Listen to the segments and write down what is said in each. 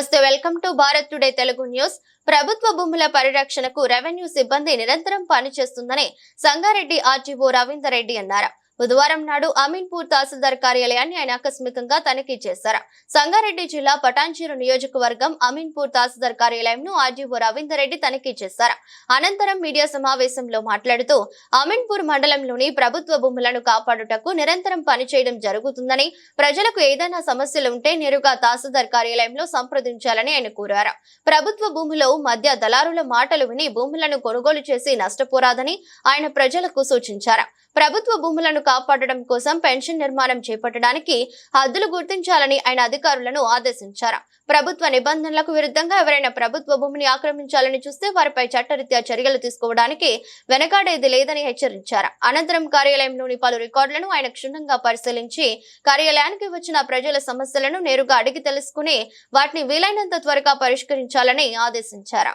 నమస్తే welcome to Bharat today Telugu news. ప్రభుత్వ భూముల పరిరక్షణకు రెవెన్యూ సిబ్బంది నిరంతరం పనిచేస్తుందని సంగారెడ్డి ఆర్టీఓ రవీందర్ రెడ్డి అన్నారు. బుధవారం నాడు అమీన్పూర్ తహసీల్దార్ కార్యాలయాన్ని ఆయన ఆకస్మికంగా తనిఖీ చేశారు. సంగారెడ్డి జిల్లా పటాన్చేరు నియోజకవర్గం అమీన్పూర్ తహసీల్దార్ కార్యాలయంను ఆర్డీఓ రవీందర్ రెడ్డి తనిఖీ చేశారు. అనంతరం మీడియా సమావేశంలో మాట్లాడుతూ అమీన్పూర్ మండలంలోని ప్రభుత్వ భూములను కాపాడుటకు నిరంతరం పనిచేయడం జరుగుతుందని ప్రజలకు ఏదైనా సమస్యలు ఉంటే నేరుగా తహసీల్దార్ కార్యాలయంలో సంప్రదించాలని ఆయన కోరారు. ప్రభుత్వ భూమిలో మధ్య దళారుల మాటలు విని భూములను కొనుగోలు చేసి నష్టపోరాదని ఆయన ప్రజలకు సూచించారు. ప్రభుత్వ భూములను కాపాడడం కోసం పెన్షన్ నిర్మాణం చేపట్టడానికి హద్దులు గుర్తించాలని ఆయన అధికారులను ఆదేశించారు. ప్రభుత్వ నిబంధనలకు విరుద్ధంగా ఎవరైనా ప్రభుత్వ భూమిని ఆక్రమించాలని చూస్తే వారిపై చట్టరీత్యా చర్యలు తీసుకోవడానికి వెనకాడేది లేదని హెచ్చరించారు. అనంతరం కార్యాలయంలోని పలు రికార్డులను ఆయన క్షుణ్ణంగా పరిశీలించి కార్యాలయానికి వచ్చిన ప్రజల సమస్యలను నేరుగా అడిగి తెలుసుకుని వాటిని వీలైనంత త్వరగా పరిష్కరించాలని ఆదేశించారు.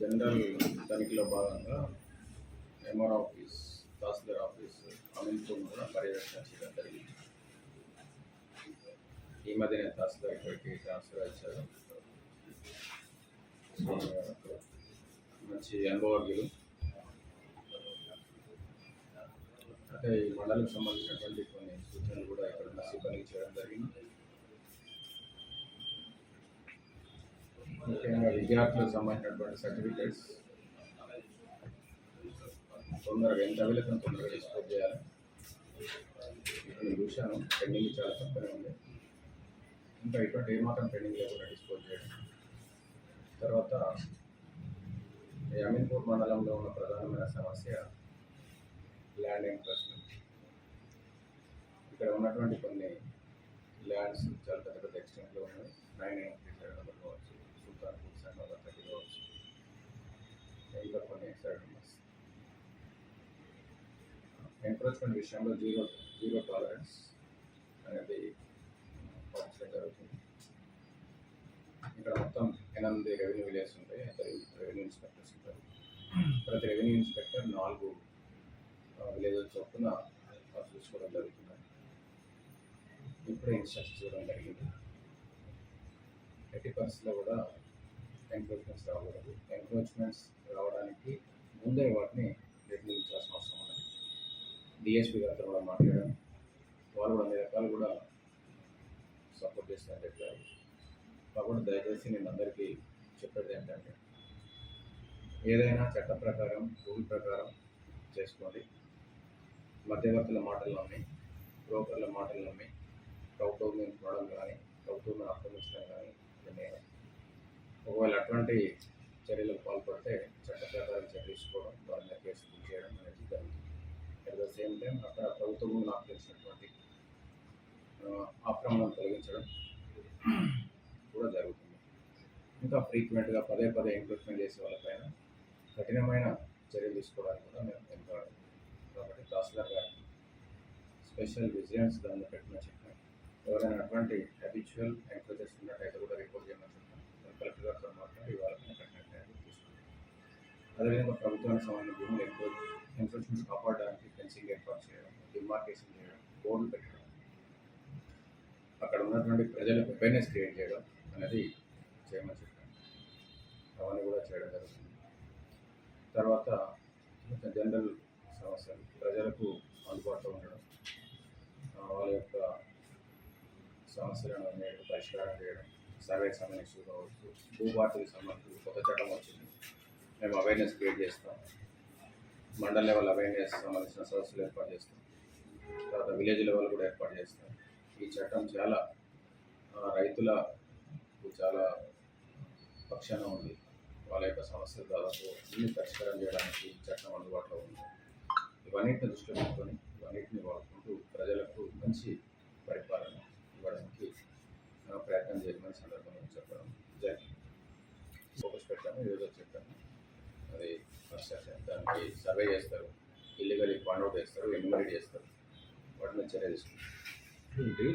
జనరల్ తనిఖీలో భాగంగా ఎంఆర్ ఆఫీస్ తహసీల్దార్ ఆఫీస్ అమీన్పూర్ కూడా పర్యవేక్షణ చేయడం జరిగింది. ఈ మధ్యనే తహసీల్దార్ ఇక్కడికి ట్రాన్స్ఫర్ వచ్చారు మంచి అనుభవజ్ఞులు. అంటే ఈ మండలకు సంబంధించినటువంటి కొన్ని సూచనలు కూడా ఇక్కడ సిబ్బందికి చేయడం జరిగింది. ముఖ్యంగా విద్యార్థులకు సంబంధించినటువంటి సర్టిఫికేట్స్ తొందరగా ఎంత వీలైతే తొందరగా డిస్పోజ్ చేయాలి. నేను చూశాను పెండింగ్ చాలా తక్కువనే ఉంది. ఇంకా ఇటువంటి ఏమాత్రం పెండింగ్ లేకుండా డిస్పోజ్ చేయడం. తర్వాత అమీన్పూర్ మండలంలో ఉన్న ప్రధానమైన సమస్య ల్యాండ్ ఎంక్రోచ్మెంట్ ఇక్కడ ఉన్నటువంటి కొన్ని ల్యాండ్స్ చాలా పెద్ద పెద్ద ఎక్స్టెంట్లో ఉన్నాయి. నైన్ ఎయిటీ సెవెన్ నెంబర్ కావచ్చు సుల్తాన్పూర్ సెవెన్ నెంబర్ థర్టీ కావచ్చు ఇంకా కొన్ని సైడ్ ఎంక్రోచ్మెంట్ విషయంలో జీరో జీరో టాలరెన్స్ అనేది పాటించడం జరుగుతుంది ఇక్కడ మొత్తం ఎనిమిది రెవెన్యూ విలేజ్ ఉంటాయి రెవెన్యూ ఇన్స్పెక్టర్స్ ఉంటారు. ప్రతి రెవెన్యూ ఇన్స్పెక్టర్ నాలుగు విలేజెస్ చొప్పున చూసుకోవడం జరుగుతుంది. ఇప్పుడే ఇన్స్ట్రక్షన్స్ చూడడం జరిగింది. ఎట్టి పరిస్థితుల్లో కూడా ఎంక్రోచ్మెంట్స్ రాకూడదు. ఎంక్రోచ్మెంట్స్ రావడానికి ముందే వాటిని నిర్ణయించాల్సిన అవసరం ఉన్నది. డిఎస్పీ గారితో కూడా మాట్లాడాను వాళ్ళు కూడా అన్ని రకాలు కూడా సపోర్ట్ చేస్తారని చెప్పారు. కాబట్టి దయచేసి నేను అందరికీ చెప్పేది ఏంటంటే ఏదైనా చట్ట ప్రకారం రూల్ ప్రకారం చేసుకోండి. మధ్యవర్తుల మాటలు నమ్మి బ్రోకర్ల మాటలు నమ్మి ప్రభుత్వం కొనడం కానీ ప్రభుత్వం ఆక్రమించడం కానీ నేను ఒకవేళ అటువంటి చర్యలకు పాల్పడితే చట్ట ప్రకారం చర్య తీసుకోవడం వారి మీద కేసు బుక్ చేయడం అనేది జరుగుతుంది. అట్ ద సేమ్ టైం అక్కడ ప్రభుత్వం ఆక్రమించినటువంటి ఆ, ఆక్రమణను తొలగించడం కూడా జరుగుతుంది. ఇంకా ఫ్రీక్వెంట్గా పదే పదే ఎంక్రోచ్మెంట్ చేసే వాళ్ళపైన కఠినమైన చర్యలు తీసుకోవడానికి కూడా మేము వెనుకాడం కాబట్టి తహసీల్దార్ గారికి స్పెషల్ విజిలెన్స్ దాన్ని పెట్టిన చెప్పాం ఎవరైనా అటువంటి హ్యాబిచువల్ ఎంక్రోచెస్ ఉన్నట్టయితే కూడా రిపోర్ట్ చేయమని అదేవిధంగా ప్రభుత్వానికి సంబంధించిన భూములు ఎక్కువ ఎన్క్రోచ్మెంట్స్ కాపాడడానికి ఫెన్సింగ్ ఏర్పాటు చేయడం డిమార్కేషన్ చేయడం బోర్డులు పెట్టడం. అక్కడ ఉన్నటువంటి ప్రజలకు అవేర్నెస్ క్రియేట్ చేయడం అనేది చేయమని చెప్పాను అవన్నీ కూడా చేయడం జరుగుతుంది. తర్వాత జనరల్ సమస్యలు ప్రజలకు అందుబాటులో ఉండడం వాళ్ళ యొక్క సమస్యలను పరిష్కారం చేయడం సర్వేకి సంబంధించి కావచ్చు భూభారతికి సంబంధించి కొత్త చట్టం వచ్చింది. మేము అవేర్నెస్ క్రియేట్ చేస్తాం. మండల లెవెల్ అవేర్నెస్ సంబంధించిన సదస్సులు ఏర్పాటు చేస్తాం. తర్వాత విలేజ్ లెవెల్ కూడా ఏర్పాటు చేస్తాం. ఈ చట్టం చాలా రైతుల రైతులకు చాలా పక్షాన ఉంది. వాళ్ళ యొక్క సమస్యలు దాదాపు అన్ని పరిష్కారం చేయడానికి ఈ చట్టం అందుబాటులో ఉంది. ఇవన్నింటిని దృష్టిలో పెట్టుకొని ఇవన్నిటిని వాడుకుంటూ ప్రజలకు మంచి పరిపాలన ఇవ్వడానికి ప్రయత్నం చేయమని సందర్భంగా చెప్పడం జరిగింది. ఫోకస్ పెట్టాము. ఈరోజు సర్వే చేస్తారు. ఇల్లీగల్ పాండౌట్ చేస్తారు. ఎన్యూమరేట్ చేస్తారు? వాటి మీద చర్య తీసుకుంటారు.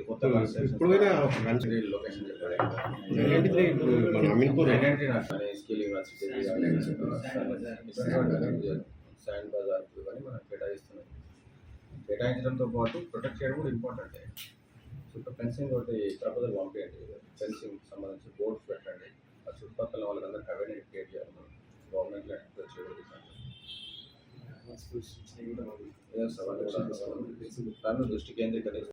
కొత్త లొకేషన్ ఇప్పుడు కానీ స్కిల్ యూనివర్సిటీ సైన్ బజార్ ఇవన్నీ మనం కేటాయిస్తున్నాం కేటాయించడంతో పాటు ప్రొటెక్ట్ చేయడం కూడా ఇంపార్టెంట్ చుట్టూ ఫెన్సింగ్ ఒకటి ప్రపోజల్ పంపించండి ఫెన్సింగ్ సంబంధించి బోర్డ్స్ పెట్టండి ఆ చుట్టుపక్కల వాళ్ళందరికీ అవేర్నెస్ క్రియేట్ చేయాలి మనం గవర్నమెంట్లో ఎంకరేజ్ చేయడం సృష్టించిన దృష్టి కేంద్రీకరించి